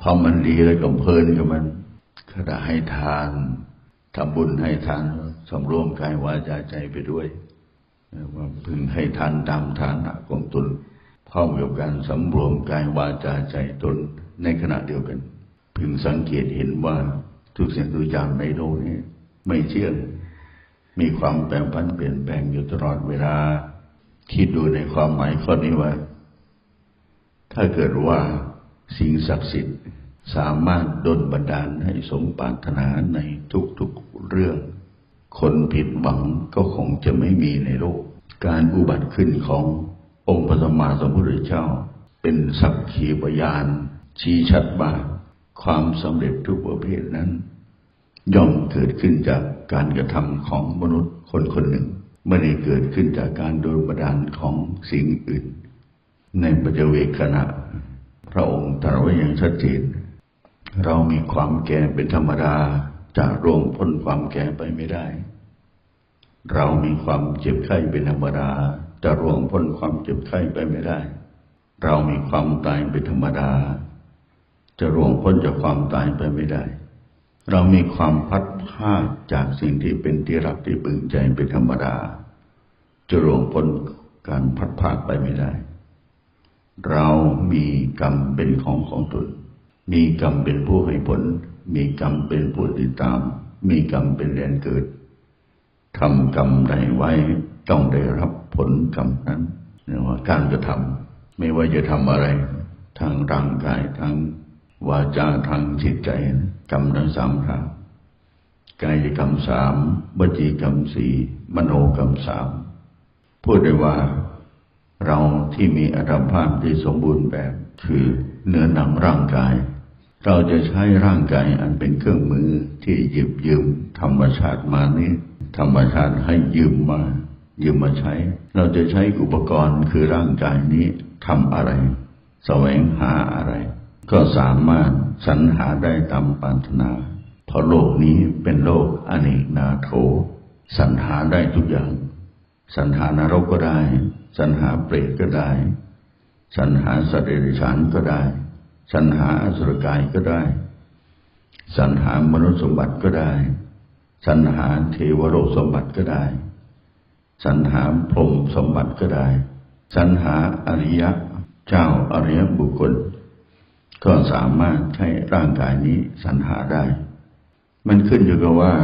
พอมันดีแล้วก็เพลินกับมันขณะให้ทานทำบุญให้ทานสำรวมกายวาจาใจไปด้วยว่าพึงให้ทานตามฐานะของตนพร้อมกับการสำรวมกายวาจาใจตนในขณะเดียวกัน พึงสังเกตเห็นว่าทุกสิ่งทุกอย่างในโลกนี้ ไม่เที่ยงมีความแปรผันเปลี่ยนแปลงอยู่ตลอดเวลาคิดดูในความหมายข้อนี้ว่า ถ้าเกิดว่า สิ่งศักดิ์สิทธิ์สามารถดลบันดาลให้สมปรารถนาในทุกๆเรื่อง คนผิดหวังก็คงจะไม่มีในโลก การอุบัติขึ้นขององค์พระสัมมาสัมพุทธเจ้า เป็นสักขีพยาน ชี้ชัดว่าความสำเร็จทุกประเภทนั้น ย่อมเกิดขึ้นจากการกระทำของมนุษย์คนคนหนึ่งไม่ได้เกิดขึ้นจากการโดนบันดาลของสิ่งอื่น ในปัจเจเวกขณะ พระองค์ตรัสไว้อย่างชัดเจน เรามีความแก่เป็นธรรมดาจะร่วงพ้นความแก่ไปไม่ได้ เรามีความเจ็บไข้เป็นธรรมดาจะร่วงพ้นความเจ็บไข้ไปไม่ได้ เรามีความตายเป็นธรรมดา จะร่วงพ้นจากความตายไปไม่ได้ เรามีความพัดพาดจากสิ่งที่เป็นที่รักที่ปึงใจเป็นธรรมดา จะร่วงพ้นการพัดพาดไปไม่ได้ เรามีกรรมเป็นของของตน มีกรรมเป็นผู้ให้ผล มีกรรมเป็นผู้ติดตาม มีกรรมเป็นแดนเกิดทำกรรมใดไว้ต้องได้รับผลกรรมนั้นเรียกว่าการกระทำไม่ว่าจะทำอะไร ทางร่างกายทางวาจาทางจิตใจกรรมทั้งสามทางกายกรรมสามวจีกรรมสี่มโนกรรมสามพูดได้ว่า เราที่มีอัตภาพที่สมบูรณ์แบบคือเนื้อหนังร่างกาย เราจะใช้ร่างกายอันเป็นเครื่องมือที่หยิบยืมธรรมชาติมานี้ธรรมชาติให้ยืมมา ยืมมาใช้ เราจะใช้อุปกรณ์คือร่างกายนี้ทำอะไร แสวงหาอะไร ก็สามารถสรรหาได้ตามปรารถนา เพราะโลกนี้เป็นโลกอเนกนาโถสรรหาได้ทุกอย่าง สรรหานรกก็ได้ สรรหาเปรตก็ได้สรรหาสัตว์เดรัจฉานก็ได้สรรหาอสุรกายก็ได้สรรหามนุษย์สมบัติก็ได้สรรหาเทวโลกสมบัติก็ได้สรรหาพรหมสมบัติก็ได้สรรหาอริยะเจ้าอริยบุคคล ก็สามารถใช้ร่างกายนี้สรรหาได้ มันขึ้นอยู่กับว่า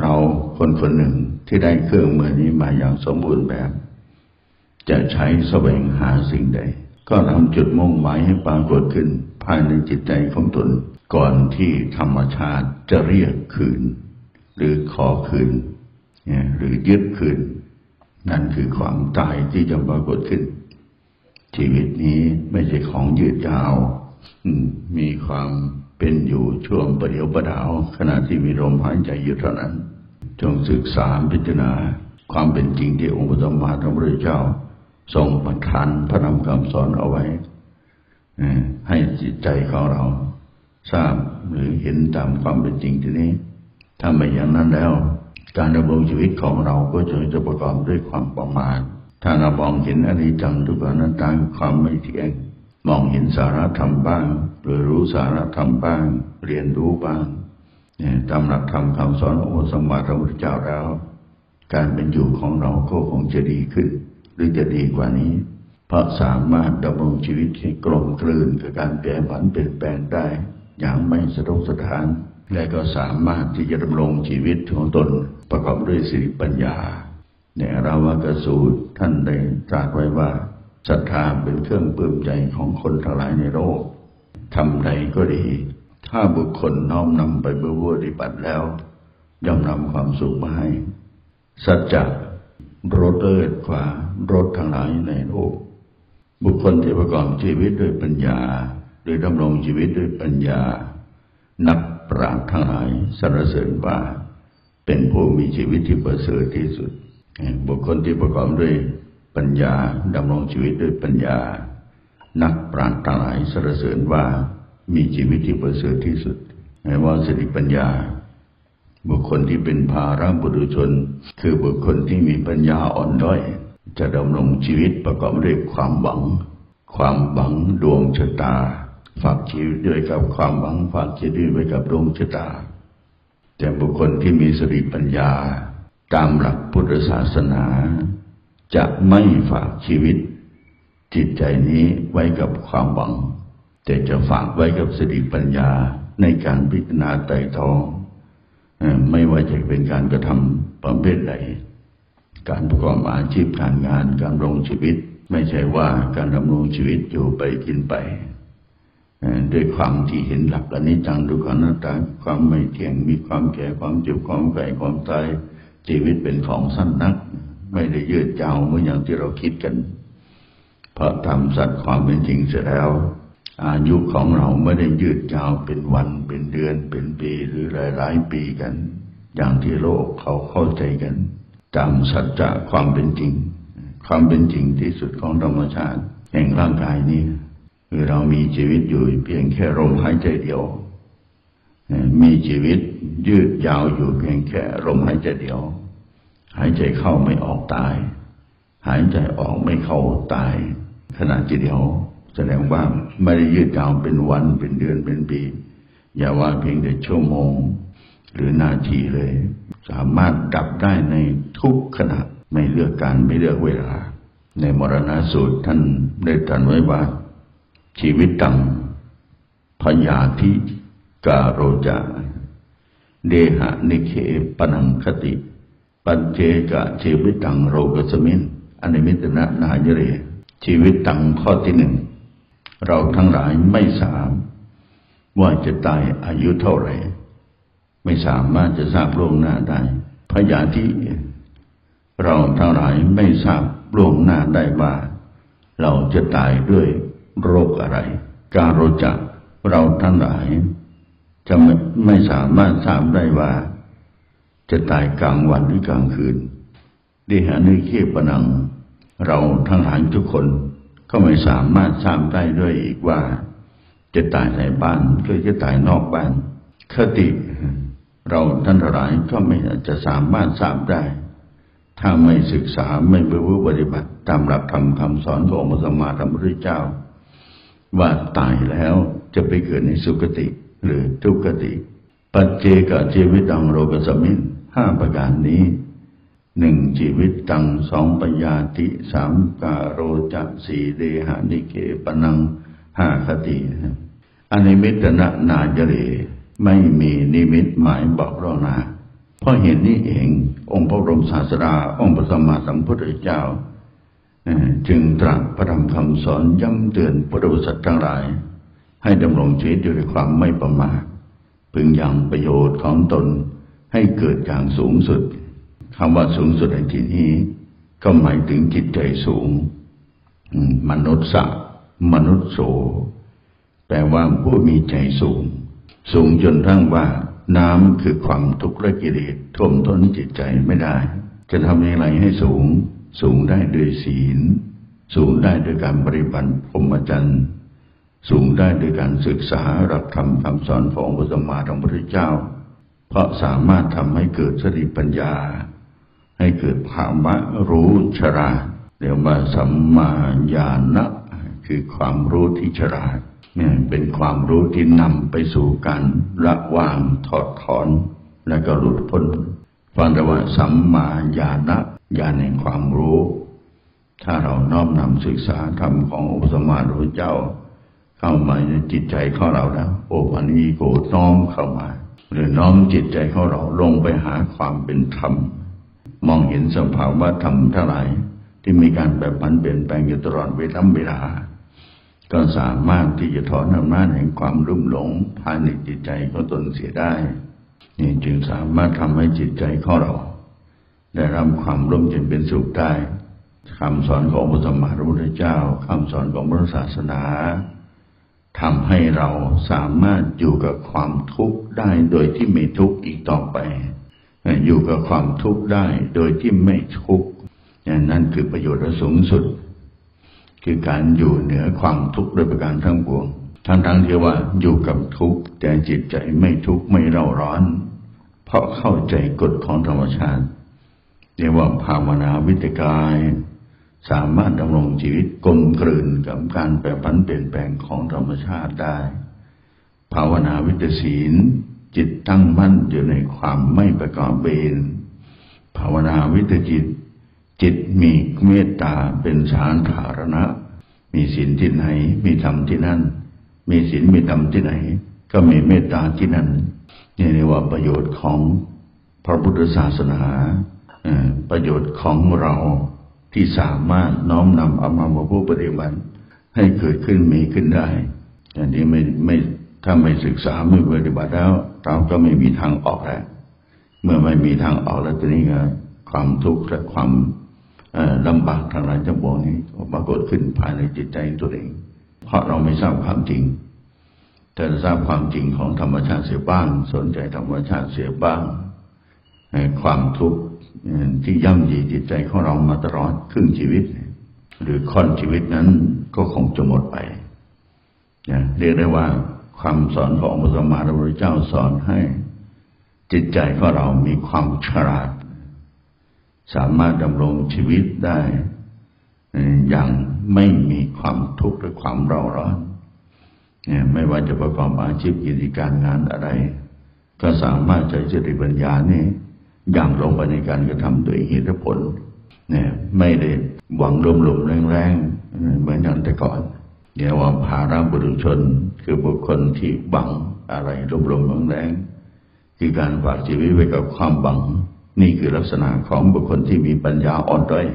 เราคนคนหนึ่งที่ได้เครื่องมือนี้มาอย่างสมบูรณ์แบบ จะใช้แสวงหาสิ่งใด ก็ทำจุดมุ่งหมายให้ปรากฏขึ้น ภายในจิตใจของตน ก่อนที่ธรรมชาติจะเรียกคืน หรือขอคืน หรือยึดคืน นั่นคือความตายที่จะปรากฏขึ้น ชีวิตนี้ไม่ใช่ของยืดยาว มีความเป็นอยู่ช่วงประเดียวประดาว ขณะที่มีลมหายใจอยู่เท่านั้น จงศึกษาพิจารณาความเป็นจริงที่องค์พระสัมมาสัมพุทธเจ้า ทรงประทานพระนำคำสอนเอาไว้ให้จิตใจของเราทราบหรือเห็นตามความเป็นจริงทีนี้ ถ้าไม่อย่างนั้นแล้ว การดำรงชีวิตของเราก็จะจะประกอบด้วยความประมาทถ้าเรามองเห็นอนิจจังทุกขังนั้นตามความไม่เที่ยงมองเห็นสาระธรรมบ้างหรือรู้สาระธรรมบ้าง เรียนรู้บ้างตามหลักธรรมคำสอนของพระสมมาสัมพุทธเจ้าแล้ว การเป็นอยู่ของเราก็คงจะดีขึ้น รือจะดีกว่านี้ เพราะสามารถดำรงชีวิตให้กลมกลืนกับการแปรผันเปลี่ยนแปลงได้อย่างไม่สะทกสะท้าน และก็สามารถที่จะดำรงชีวิตของตนประกอบด้วยสิริปัญญา ในราวากสูตรท่านได้ตรัสไว้ว่าศรัทธาเป็นเครื่องปลื้มใจของคนทั้งหลายในโลกทำใดก็ดี ถ้าบุคคลน้อมนำไปเบื่อปฏิบัติแล้วย่อมนำความสุขมาให้ สัจจะ รถเลิศกว่ารถทั้งหลายในโลก บุคคลที่ประกอบชีวิตด้วยปัญญาหรือดำรงชีวิตด้วยปัญญา นักปราชญ์ทั้งหลายสรรเสริญว่า เป็นผู้มีชีวิตที่ประเสริฐที่สุด บุคคลที่ประกอบด้วยปัญญาดำรงชีวิตด้วยปัญญา นักปราชญ์ทั้งหลายสรรเสริญว่ามีชีวิตที่ประเสริฐที่สุดไม่ว่าสติปัญญา บุคคลที่เป็นภาระบุรุชน คือบุคคลที่มีปัญญาอ่อนด้อย จะดำรงชีวิตประกอบด้วยความหวัง ความหวังดวงชะตา ฝากชีวิตด้วยกับความหวังฝากชีวิตไว้กับดวงชะตา แต่บุคคลที่มีสติปัญญา ตามหลักพุทธศาสนา จะไม่ฝากชีวิต จิตใจนี้ไว้กับความหวัง แต่จะฝากไว้กับสติปัญญาในการพิจารณาไตรตองเอ่อ ไม่ว่าจะเป็นการกระทำประเภทใด การประกอบอาชีพการงานการดำรงชีวิต ไม่ใช่ว่าการดำรงชีวิตอยู่ไปกินไปด้วยความที่เห็นหลักอนิจจังดูความหน้าตาความไม่เที่ยงมีความแก่ความเจ็บความแก่ความตายชีวิตเป็นของสั้นนัก ไม่ได้ยืดยาวเหมือนอย่างที่เราคิดกัน เพราะทำสัตว์ความเป็นจริงเสร็จแล้ว อายุของเราไม่ได้ยืดยาวเป็นวันเป็นเดือนเป็นปีหรือหลายๆปีกัน อย่างที่โลกเขาเข้าใจกัน ตามสัจจะความเป็นจริง ความเป็นจริงที่สุดของธรรมชาติ แห่งร่างกายนี้คือเรามีชีวิตอยู่เพียงแค่ลมหายใจเดียว มีชีวิตยืดยาวอยู่เพียงแค่ลมหายใจเดียว หายใจเข้าไม่ออกตาย หายใจออกไม่เข้าตายขณะทีเดียว ดงว่าไม่ได้ยืดยาวเป็นวันเป็นเดือนเป็นปี อย่าว่าเพียงแต่ชั่วโมง หรือนาทีเลย สามารถดับได้ในทุกขณะไม่เลือกการไม่เลือกเวลา ในมรณสูตรท่านได้ตรัสไว้ว่า ชีวิตตังพยาธิกาโรจาเดหะนิเคปนังคติ ปัจเจกะชีวิตตังโรกสมินอนิมิตนะนายเร ชีวิตตังข้อที่หนึ่ง เราทั้งหลายไม่สามว่าจะตายอายุเท่าไหร่ ไม่สามารถจะทราบล่วงหน้าได้พยาธิเราทั้งหลายไม่ทราบล่วงหน้าได้ว่า เราจะตายด้วยโรคอะไร การรู้จักเราทั้งหลาย จะไม่ไม่สามารถทราบได้ว่า จะตายกลางวันหรือกลางคืนดิหานิเคปนัง เราทั้งหลายทุกคน ก็ไม่สามารถทราบได้ด้วยอีกว่า จะตายในบ้านหรือจะตายนอกบ้าน คติ เราท่านหลายก็ไม่อาจจะสามารถทราบได้ ถ้าไม่ศึกษาไม่ประพฤติปฏิบัติตามหลักธรรมคำสอนขององค์พระสัมมาสัมพุทธเจ้า ว่าตายแล้วจะไปเกิดในสุคติหรือทุกขติ ปัจเจกชีวิตตังโรกสมินห้าประการนี้ หนึ่งชีวิตตังสองปัญญาติสามกาโรจะสี่เดหานิเกปนังห้าคติอนิมิตนะนาจเรไม่มีนิมิตหมายบอกเรานาเพราะเห็นนี้เอง องค์พระบรมศาสดาองค์พระสัมมาสัมพุทธเจ้าจึงตรัสพระธรรมคำสอนย้ำเตือนพุทธบริษัททั้งหลาย ให้ดำรงชีวิตอยู่ด้วยความไม่ประมาทพึงยังประโยชน์ของตนให้เกิดอย่างสูงสุด คำว่าสูงสุดในที่นี้ ก็หมายถึงจิตใจสูงมนุษย์สะมนุษย์โสแปลว่าผู้มีใจสูง สูงจนทั้งว่า น้ำคือความทุกข์และกิเลสท่วมท้นจิตใจไม่ได้ จะทำอย่างไรให้สูง สูงได้ด้วยศีล สูงได้ด้วยการปฏิบัติพรหมจรรย์สูงได้ด้วยการศึกษาหลักธรรมคำสอนของพระสัมมาสัมพุทธเจ้า เพราะสามารถทำให้เกิดสติปัญญา ให้เกิดภาวะรู้ฉลาเรียกว่าสัมมาญาณะคือความรู้ที่ฉลาดเนี่ยเป็นความรู้ที่นำไปสู่การละวางถอดถอน และก็หลุดพ้นฟังแต่ว่าสัมมาญาณะญาณแห่งความรู้ ถ้าเราน้อมนำศึกษาธรรมขององค์สมมาพระเจ้า เข้ามาในจิตใจของเราแล้วโอปันญิโกน้อมเข้ามา หรือน้อมจิตใจของเราลงไปหาความเป็นธรรม มองเห็นสภาวะธรรมทั้งหลาย ที่มีการแบบพันเปลี่ยนแปลงอยู่ตลอดเวลาเวลา ก็สามารถที่จะถอนอำนาจแห่งความรุ่มหลงภายในจิตใจของตนเสียได้นี่จึงสามารถทำให้จิตใจของเรา ได้รับความร่มเย็นเป็นสุขได้คำสอนของพระสมมาสัมพุทธเจ้าคำสอนของพระศาสนาทำให้เราสามารถอยู่กับความทุกข์ได้โดยที่ไม่ทุกข์อีกต่อไป อยู่กับความทุกข์ได้โดยที่ไม่ทุกข์นั่นคือประโยชน์สูงสุด คือการอยู่เหนือความทุกข์โดยประการทั้งปวง ทั้งทั้งที่ว่าอยู่กับทุกข์แต่จิตใจไม่ทุกข์ไม่เร่าร้อน เพราะเข้าใจกฎของธรรมชาติเรียกว่าภาวนาวิตกาย สามารถดำรงชีวิตกลมกลืนกับการแปรผันเปลี่ยนแปลงของธรรมชาติได้ ภาวนาวิตศีล จิตตั้งมั่นอยู่ในความไม่ประกอบเบนภาวนาวิตจิต จิตมีเมตตาเป็นสารธารณะ มีศีลที่ไหน มีธรรมที่นั่น มีศีลมีธรรมที่ไหน ก็มีเมตตาที่นั่นนี่เรียกว่าประโยชน์ของพระพุทธศาสนาประโยชน์ของเราที่สามารถน้อมนำเอามาประพฤติปฏิบัติให้เกิดขึ้นมีขึ้นได้อันนี้ไม่ไม่ถ้าไม่ศึกษาไม่ปฏิบัติแล้ว เราก็ไม่มีทางออกแล้วเมื่อไม่มีทางออกแล้วทีนี้ก็ความทุกข์และความลำบากทางหลายจะบอกนี้ปรากฏขึ้นภายในจิตใจตัวเอง เพราะเราไม่ทราบความจริง แต่ทราบความจริงของธรรมชาติเสียบ้าง สนใจธรรมชาติเสียบ้างความทุกข์ที่ย่ำยีจิตใจของเรามาตลอดครึ่งชีวิต หรือค่อนชีวิตนั้นก็คงจะหมดไปนะเรียกได้ว่า ความสอนของพระสัมมาสัมพุทธเจ้าสอนให้ จิตใจของเรามีความฉลาด สามารถดำรงชีวิตได้ อย่างไม่มีความทุกข์หรือความเร่าร้อนไม่ว่าจะประกอบอาชีพกิจการงานอะไร ก็สามารถใช้สติปัญญานี่อย่างลงไปในการกระทำโดยเหตุและผลเนี่ยไม่ได้หวังลมๆแรงๆเหมือนอย่างแต่ก่อน เรียกว่าภาระบุรุษชน คือบุคคลที่หวังอะไรลมๆแรงคือการฝากชีวิตไว้กับความหวัง นี่คือลักษณะของบุคคลที่มีปัญญาอ่อนด้อย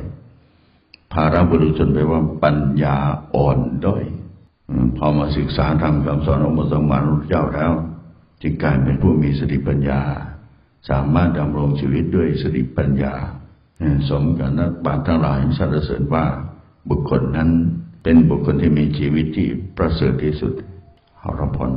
ภาระบุรุษชนแปลว่าปัญญาอ่อนด้อยพอมาศึกษาทำคำสอนของพระสมมาสัมพุเจ้าแล้วจึงกลายเป็นผู้มีสติปัญญา สามารถดำรงชีวิตด้วยสติปัญญา สมกับนักปราชญ์ทั้งหลายสรรเสริญว่าบุคคลนั้น เป็นบุคคลที่มีชีวิตที่ประเสริฐที่สุดขอรับพร